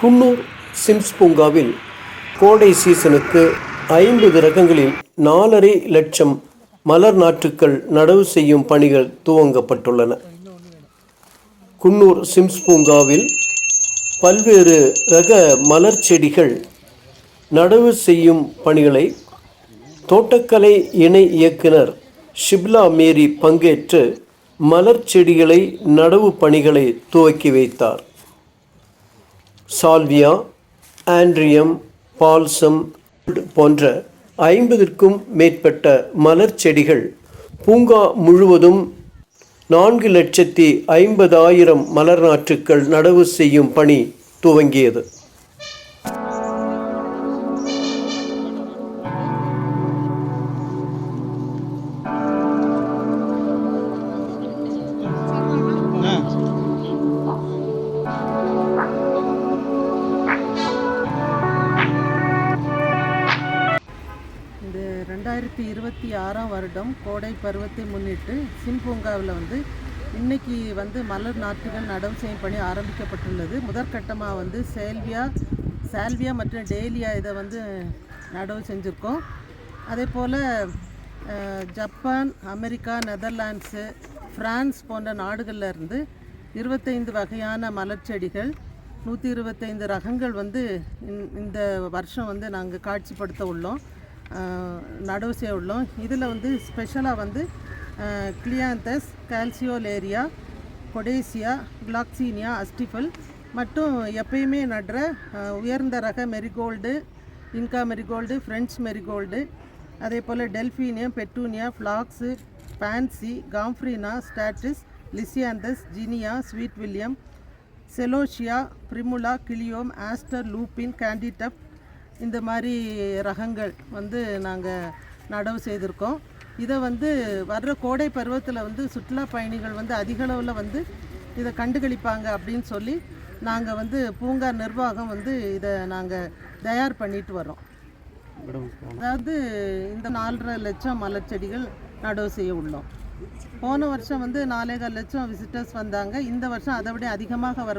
Coonoor Sims பூங்காவில் கோடை சீசனுக்கு ஐம்பது ரகங்களில் நாலரை லட்சம் மலர் நாற்றுக்கள் நடவு செய்யும் பணிகள் துவங்கப்பட்டுள்ளன. குன்னூர் சிம்ஸ் பூங்காவில் பல்வேறு ரக மலர் செடிகள் நடவு செய்யும் பணிகளை தோட்டக்கலை இணை இயக்குனர் ஷிப்லா மேரி பங்கேற்று மலர் செடிகளை நடவு பணிகளை துவக்கி வைத்தார். சால்வியா ஆண்ட்ரியம் பால்சம் போன்ற ஐம்பதிற்கும் மேற்பட்ட மலர் செடிகள் பூங்கா முழுவதும் நான்கு லட்சத்தி ஐம்பதாயிரம் மலர் நாற்றுக்கள் நடவு செய்யும் பணி துவங்கியது. ரெண்டாயிரத்தி இருபத்தி ஆறாம் வருடம் கோடை பருவத்தை முன்னிட்டு சிம்பூங்காவில் வந்து இன்னைக்கு வந்து மலர் நாற்றுகள் நடவு செய்யும் பணி ஆரம்பிக்கப்பட்டுள்ளது. முதற்கட்டமாக வந்து சேல்வியா சால்வியா மற்றும் டேலியா இதை வந்து நடவு செஞ்சுருக்கோம். அதே போல் ஜப்பான் அமெரிக்கா நெதர்லாண்ட்ஸு ஃப்ரான்ஸ் போன்ற நாடுகளில் இருந்து இருபத்தைந்து வகையான மலர் செடிகள் நூற்றி இருபத்தைந்து ரகங்கள் வந்து இந்த வருஷம் வந்து நாங்கள் காட்சிப்படுத்த உள்ளோம். நடவு செய்ய உள்ளோம் இதில் வந்து ஸ்பெஷலாக வந்து கிளியாந்தஸ் கால்சியோலேரியா கொடேசியா கிளாக்சீனியா அஸ்டிஃபல் மட்டும் எப்பயுமே நடுற உயர்ந்த ரக marigold Inca marigold French marigold அதே போல் delphinium petunia phlox fancy gomphrena statice lisianthus zinnia sweet william celosia primula cleome aster lupin candytuft இந்த மாதிரி ரகங்கள் வந்து நாங்கள் நடவு செய்திருக்கோம். இதை வந்து வர்ற கோடை பருவத்தில் வந்து சுற்றுலா பயணிகள் வந்து அதிகளவில் வந்து இதை கண்டுகளிப்பாங்க அப்படின்னு சொல்லி நாங்கள் வந்து பூங்கா நிர்வாகம் வந்து இதை நாங்கள் தயார் பண்ணிட்டு வரோம் அதாவது இந்த நாலரை லட்சம் மலர் செடிகள் நடவு செய்ய உள்ளோம். போன வருஷம் வந்து நாலேகால் லட்சம் விசிட்டர்ஸ் வந்தாங்க. இந்த வருஷம் அதை விட அதிகமாக வருவாங்க.